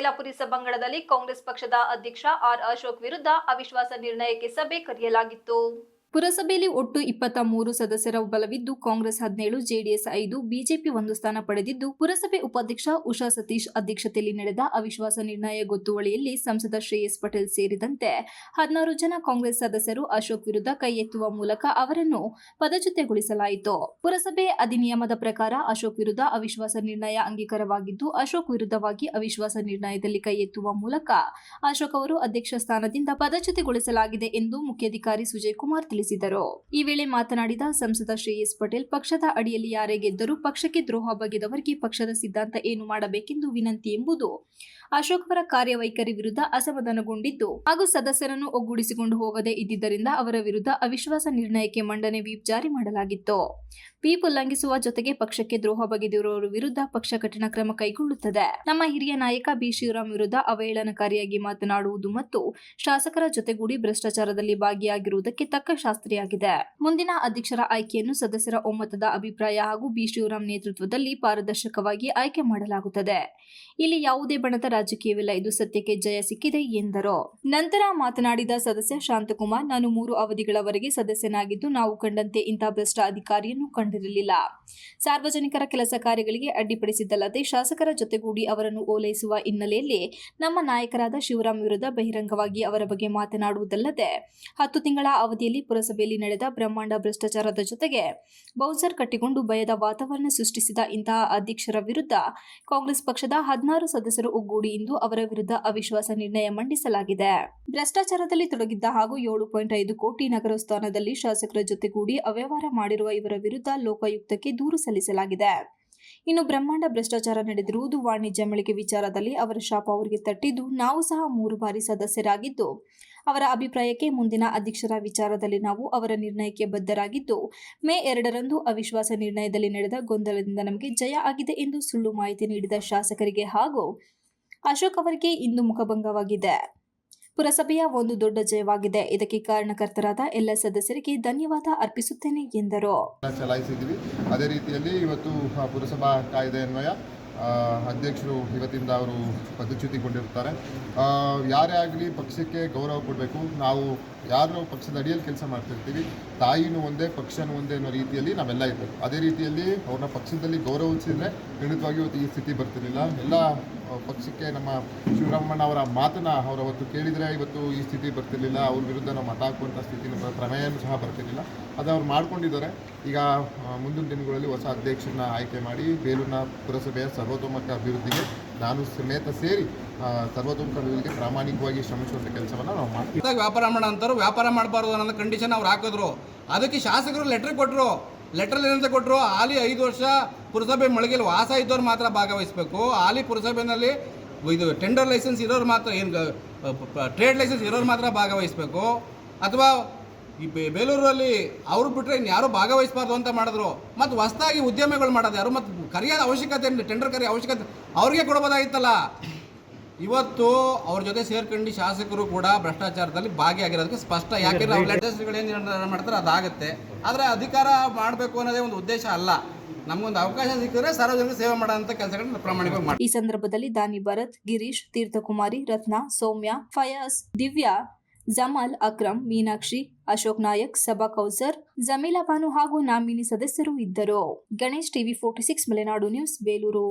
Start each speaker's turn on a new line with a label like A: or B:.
A: ವೈಯಾಪುರಿ ಸಭಾಂಗಣದಲ್ಲಿ ಕಾಂಗ್ರೆಸ್ ಪಕ್ಷದ ಅಧ್ಯಕ್ಷ ಆರ್ ಅಶೋಕ್ ವಿರುದ್ಧ ಅವಿಶ್ವಾಸ ನಿರ್ಣಯಕ್ಕೆ ಸಭೆ ಕರೆಯಲಾಗಿತ್ತು. ಪುರಸಭೆಯಲ್ಲಿ ಒಟ್ಟು ಇಪ್ಪತ್ತ ಮೂರು ಸದಸ್ಯರ ಬಲವಿದ್ದು ಕಾಂಗ್ರೆಸ್ ಹದಿನೇಳು, ಜೆಡಿಎಸ್ ಐದು, ಬಿಜೆಪಿ ಒಂದು ಸ್ಥಾನ ಪಡೆದಿದ್ದು ಪುರಸಭೆ ಉಪಾಧ್ಯಕ್ಷ ಉಷಾ ಸತೀಶ್ ಅಧ್ಯಕ್ಷತೆಯಲ್ಲಿ ನಡೆದ ಅವಿಶ್ವಾಸ ನಿರ್ಣಯ ಗೊತ್ತುವಳಿಯಲ್ಲಿ ಸಂಸದ ಶ್ರೇಯಸ್ ಪಟೇಲ್ ಸೇರಿದಂತೆ ಹದಿನಾರು ಜನ ಕಾಂಗ್ರೆಸ್ ಸದಸ್ಯರು ಅಶೋಕ್ ವಿರುದ್ಧ ಕೈ ಎತ್ತುವ ಮೂಲಕ ಅವರನ್ನು ಪದಚ್ಯುತಗೊಳಿಸಲಾಯಿತು. ಪುರಸಭೆ ಅಧಿನಿಯಮದ ಪ್ರಕಾರ ಅಶೋಕ್ ವಿರುದ್ಧ ಅವಿಶ್ವಾಸ ನಿರ್ಣಯ ಅಂಗೀಕಾರವಾಗಿದ್ದು, ಅಶೋಕ್ ವಿರುದ್ಧವಾಗಿ ಅವಿಶ್ವಾಸ ನಿರ್ಣಯದಲ್ಲಿ ಕೈ ಎತ್ತುವ ಮೂಲಕ ಅಶೋಕ್ ಅವರು ಅಧ್ಯಕ್ಷ ಸ್ಥಾನದಿಂದ ಪದಚ್ಯುತಗೊಳಿಸಲಾಗಿದೆ ಎಂದು ಮುಖ್ಯಾಧಿಕಾರಿ ಸುಜಯ್ ಕುಮಾರ್ ತಿಳಿಸಿದರು ಈ ವೇಳೆ ಮಾತನಾಡಿದ ಸಂಸದ ಶ್ರೇಯಸ್ ಪಟೇಲ್, ಪಕ್ಷದ ಅಡಿಯಲ್ಲಿ ಯಾರೇ ಗೆದ್ದರೂ ಪಕ್ಷಕ್ಕೆ ದ್ರೋಹ ಬಗೆದವರಿಗೆ ಪಕ್ಷದ ಸಿದ್ಧಾಂತ ಏನು ಮಾಡಬೇಕೆಂದು ವಿನಂತಿ ಎಂಬುದು ಅಶೋಕ್ ಅವರ ಕಾರ್ಯವೈಖರಿ ವಿರುದ್ಧ ಅಸಮಾಧಾನಗೊಂಡಿದ್ದು ಹಾಗೂ ಸದಸ್ಯರನ್ನು ಒಗ್ಗೂಡಿಸಿಕೊಂಡು ಹೋಗದೇ ಇದ್ದಿದ್ದರಿಂದ ಅವರ ವಿರುದ್ಧ ಅವಿಶ್ವಾಸ ನಿರ್ಣಯಕ್ಕೆ ಮಂಡನೆ ವಿಪ್ ಜಾರಿ ಮಾಡಲಾಗಿತ್ತು. ವಿಪ್ ಉಲ್ಲಂಘಿಸುವ ಜೊತೆಗೆ ಪಕ್ಷಕ್ಕೆ ದ್ರೋಹ ಬಗೆದಿರುವವರ ವಿರುದ್ಧ ಪಕ್ಷ ಕಠಿಣ ಕ್ರಮ ಕೈಗೊಳ್ಳುತ್ತದೆ. ನಮ್ಮ ಹಿರಿಯ ನಾಯಕ ಬಿ. ಶಿವರಾಮ್ ವಿರುದ್ಧ ಅವಹೇಳನಕಾರಿಯಾಗಿ ಮಾತನಾಡುವುದು ಮತ್ತು ಶಾಸಕರ ಜೊತೆಗೂಡಿ ಭ್ರಷ್ಟಾಚಾರದಲ್ಲಿ ಭಾಗಿಯಾಗಿರುವುದಕ್ಕೆ ತಕ್ಕ ಶಾಸ್ತ್ರಿಯಾಗಿದೆ. ಮುಂದಿನ ಅಧ್ಯಕ್ಷರ ಆಯ್ಕೆಯನ್ನು ಸದಸ್ಯರ ಒಮ್ಮತದ ಅಭಿಪ್ರಾಯ ಹಾಗೂ ಬಿ. ಶಿವರಾಮ್ ನೇತೃತ್ವದಲ್ಲಿ ಪಾರದರ್ಶಕವಾಗಿ ಆಯ್ಕೆ ಮಾಡಲಾಗುತ್ತದೆ. ಇಲ್ಲಿ ಯಾವುದೇ ಬಣದ ರಾಜಕೀಯವಿಲ್ಲ ಇದು ಸತ್ಯಕ್ಕೆ ಜಯ ಸಿಕ್ಕಿದೆ ಎಂದರು. ನಂತರ ಮಾತನಾಡಿದ ಸದಸ್ಯ ಶಾಂತಕುಮಾರ್, ನಾನು ಮೂರು ಅವಧಿಗಳವರೆಗೆ ಸದಸ್ಯನಾಗಿದ್ದು ನಾವು ಕಂಡಂತೆ ಇಂಥ ಭ್ರಷ್ಟ ಅಧಿಕಾರಿಯನ್ನು ಕಂಡಿರಲಿಲ್ಲ. ಸಾರ್ವಜನಿಕರ ಕೆಲಸ ಕಾರ್ಯಗಳಿಗೆ ಅಡ್ಡಿಪಡಿಸಿದ್ದಲ್ಲದೆ ಶಾಸಕರ ಜೊತೆಗೂಡಿ ಅವರನ್ನು ಓಲೈಸುವ ಹಿನ್ನೆಲೆಯಲ್ಲಿ ನಮ್ಮ ನಾಯಕರಾದ ಶಿವರಾಮ್ ವಿರುದ್ಧ ಬಹಿರಂಗವಾಗಿ ಅವರ ಬಗ್ಗೆ ಮಾತನಾಡುವುದಲ್ಲದೆ, ಹತ್ತು ತಿಂಗಳ ಅವಧಿಯಲ್ಲಿ ಪುರಸಭೆಯಲ್ಲಿ ನಡೆದ ಬ್ರಹ್ಮಾಂಡ ಭ್ರಷ್ಟಾಚಾರದ ಜೊತೆಗೆ ಬೌನ್ಸರ್ ಕಟ್ಟಿಕೊಂಡು ಭಯದ ವಾತಾವರಣ ಸೃಷ್ಟಿಸಿದ ಇಂತಹ ಅಧ್ಯಕ್ಷರ ವಿರುದ್ಧ ಕಾಂಗ್ರೆಸ್ ಪಕ್ಷದ ಹದಿನಾರು ಸದಸ್ಯರು ಒಗ್ಗೂಡಿ ಇಂದು ಅವರ ವಿರುದ್ಧ ಅವಿಶ್ವಾಸ ನಿರ್ಣಯ ಮಂಡಿಸಲಾಗಿದೆ. ಭ್ರಷ್ಟಾಚಾರದಲ್ಲಿ ತೊಡಗಿದ್ದ ಹಾಗೂ ಏಳು ಪಾಯಿಂಟ್ ಐದು ಕೋಟಿ ನಗರ ಸ್ಥಾನದಲ್ಲಿ ಶಾಸಕರ ಜೊತೆಗೂಡಿ ಅವ್ಯವಹಾರ ಮಾಡಿರುವ ಇವರ ವಿರುದ್ಧ ಲೋಕಾಯುಕ್ತಕ್ಕೆ ದೂರು ಸಲ್ಲಿಸಲಾಗಿದೆ. ಇನ್ನು ಬ್ರಹ್ಮಾಂಡ ಭ್ರಷ್ಟಾಚಾರ ನಡೆದಿರುವುದು ವಾಣಿಜ್ಯ ಮಳಿಗೆ ವಿಚಾರದಲ್ಲಿ ಅವರ ಶಾಪ ಅವರಿಗೆ ತಟ್ಟಿದ್ದು ನಾವು ಸಹ ಮೂರು ಬಾರಿ ಸದಸ್ಯರಾಗಿದ್ದು, ಅವರ ಅಭಿಪ್ರಾಯಕ್ಕೆ ಮುಂದಿನ ಅಧ್ಯಕ್ಷರ ವಿಚಾರದಲ್ಲಿ ನಾವು ಅವರ ನಿರ್ಣಯಕ್ಕೆ ಬದ್ಧರಾಗಿದ್ದು, ಮೇ ಎರಡರಂದು ಅವಿಶ್ವಾಸ ನಿರ್ಣಯದಲ್ಲಿ ನಡೆದ ಗೊಂದಲದಿಂದ ನಮಗೆ ಜಯ ಆಗಿದೆ ಎಂದು ಸುಳ್ಳು ಮಾಹಿತಿ ನೀಡಿದ ಶಾಸಕರಿಗೆ ಹಾಗೂ ಅಶೋಕ್ ಅವರಿಗೆ ಇಂದು ಮುಖಭಂಗವಾಗಿದೆ. ಪುರಸಭೆಯ ಒಂದು ದೊಡ್ಡ ಜಯವಾಗಿದೆ. ಇದಕ್ಕೆ ಕಾರಣಕರ್ತರಾದ ಎಲ್ಲ ಸದಸ್ಯರಿಗೆ ಧನ್ಯವಾದ ಅರ್ಪಿಸುತ್ತೇನೆ ಎಂದರು.
B: ಚಲಾಯಿಸಿದ್ವಿ ಅದೇ ರೀತಿಯಲ್ಲಿ ಇವತ್ತು ಪುರಸಭಾ ಕಾಯ್ದೆ ಅನ್ವಯ ಅಧ್ಯಕ್ಷರು ಇವತ್ತಿಂದ ಅವರು ಪದಚ್ಯುತಿಗೊಂಡಿರ್ತಾರೆ ಯಾರೇ ಆಗಲಿ ಪಕ್ಷಕ್ಕೆ ಗೌರವ ಕೊಡಬೇಕು. ನಾವು ಯಾರು ಪಕ್ಷದ ಅಡಿಯಲ್ಲಿ ಕೆಲಸ ಮಾಡ್ತಿರ್ತೀವಿ, ತಾಯಿನೂ ಒಂದೇ, ಪಕ್ಷನೂ ಒಂದೇ ಅನ್ನೋ ರೀತಿಯಲ್ಲಿ ನಾವೆಲ್ಲ ಇರಬೇಕು. ಅದೇ ರೀತಿಯಲ್ಲಿ ಅವ್ರನ್ನ ಪಕ್ಷದಲ್ಲಿ ಗೌರವಿಸಿದ್ರೆ ಖಂಡಿತವಾಗಿ ಇವತ್ತು ಈ ಸ್ಥಿತಿ ಬರ್ತಿರಲಿಲ್ಲ. ಎಲ್ಲ ಪಕ್ಷಕ್ಕೆ ನಮ್ಮ ಶಿವರಾಮಣ್ಣ ಅವರ ಮಾತನ್ನ ಅವರು ಅವತ್ತು ಕೇಳಿದರೆ ಇವತ್ತು ಈ ಸ್ಥಿತಿ ಬರ್ತಿರ್ಲಿಲ್ಲ. ಅವ್ರ ವಿರುದ್ಧ ನಾವು ಮತ ಹಾಕುವಂಥ ಸ್ಥಿತಿನೂ ಪ್ರಮೇಯನೂ ಸಹ ಬರ್ತಿರ್ಲಿಲ್ಲ. ಅದು ಅವ್ರು ಮಾಡ್ಕೊಂಡಿದ್ದಾರೆ. ಈಗ ಮುಂದಿನ ದಿನಗಳಲ್ಲಿ ಹೊಸ ಅಧ್ಯಕ್ಷರನ್ನ ಆಯ್ಕೆ ಮಾಡಿ ಬೇಲೂರಿನ ಪುರಸಭೆಯ ಸರ್ವತೋಮುಖ ಅಭಿವೃದ್ಧಿಗೆ ನಾನು ಸಮೇತ ಸೇರಿ ಸರ್ವತೋಮುಖ ಅಭಿವೃದ್ಧಿಗೆ ಪ್ರಾಮಾಣಿಕವಾಗಿ ಶ್ರಮಿಸುವಂಥ ಕೆಲಸವನ್ನು ನಾವು ಮಾಡ್ತೀವಿ.
C: ವ್ಯಾಪಾರ ಮಾಡೋಣ ವ್ಯಾಪಾರ ಮಾಡಬಾರ್ದು ಅನ್ನೋ ಕಂಡೀಷನ್ ಅವ್ರು ಹಾಕಿದ್ರು. ಅದಕ್ಕೆ ಶಾಸಕರು ಲೆಟ್ರ್ ಕೊಟ್ಟರು ಲೆಟ್ರಲ್ಲಿ ಏನಂತ ಕೊಟ್ಟರು ಹಾಲಿ ಐದು ವರ್ಷ ಪುರಸಭೆ ಮಳಿಗೆಯಲ್ಲಿ ವಾಸ ಇದ್ದವ್ರು ಮಾತ್ರ ಭಾಗವಹಿಸಬೇಕು. ಹಾಲಿ ಪುರಸಭೆಯಲ್ಲಿ ಇದು ಟೆಂಡರ್ ಲೈಸೆನ್ಸ್ ಇರೋರು ಮಾತ್ರ, ಏನು ಟ್ರೇಡ್ ಲೈಸೆನ್ಸ್ ಇರೋರು ಮಾತ್ರ ಭಾಗವಹಿಸಬೇಕು. ಅಥವಾ ಈ ಬೇಲೂರಲ್ಲಿ ಅವ್ರು ಬಿಟ್ಟರೆ ಇನ್ನು ಯಾರು ಭಾಗವಹಿಸಬಾರ್ದು ಅಂತ ಮಾಡಿದ್ರು. ಮತ್ತು ಹೊಸದಾಗಿ ಉದ್ಯಮಗಳು ಮಾಡೋದು ಯಾರು? ಮತ್ತು ಕರೆಯೋದು ಅವಶ್ಯಕತೆ ಟೆಂಡರ್ ಕರೆಯೋ ಅವಶ್ಯಕತೆ ಅವ್ರಿಗೆ ಕೊಡಬೋದಾಗಿತ್ತಲ್ಲ. ಇವತ್ತು ಅವ್ರ ಜೊತೆ ಸೇರ್ಕೊಂಡು ಶಾಸಕರು ಕೂಡ ಭ್ರಷ್ಟಾಚಾರದಲ್ಲಿ ಭಾಗಿಯಾಗಿರೋದಕ್ಕೆ ಸ್ಪಷ್ಟ. ಯಾಕೆಂದ್ರೆ ಅವ್ರ ಲೆಟರ್ಸ್ಗಳು ಏನು ಮಾಡ್ತಾರೆ ಅದಾಗುತ್ತೆ. ಆದರೆ ಅಧಿಕಾರ ಮಾಡಬೇಕು ಅನ್ನೋದೇ ಒಂದು ಉದ್ದೇಶ ಅಲ್ಲ. ನಮಗೊಂದು ಅವಕಾಶ ಸಿಕ್ಕಿದ್ರೆ ಸಾರ್ವಜನಿಕ ಸೇವೆ ಮಾಡೋಂಥ ಕೆಲಸಗಳನ್ನ ಪ್ರಾಮಾಣಿಕವಾಗಿ ಮಾಡಿ
A: ಈ ಸಂದರ್ಭದಲ್ಲಿ ದಾನಿ ಭರತ್ ಗಿರೀಶ್ ತೀರ್ಥಕುಮಾರಿ ರತ್ನ ಸೌಮ್ಯ ಫಯಾಸ್ ದಿವ್ಯಾ ಜಮಾಲ್ ಅಕ್ರಮ್ ಮೀನಾಕ್ಷಿ, ಅಶೋಕ್ ನಾಯಕ್ ಸಬಾ ಕೌಸರ್, ಜಮೀಲಾ ಬಾನು ಹಾಗೂ ನಾಮಿನಿ ಸದಸ್ಯರು ಇದ್ದರು. Ganesh TV forty six, Malenadu news, Belur.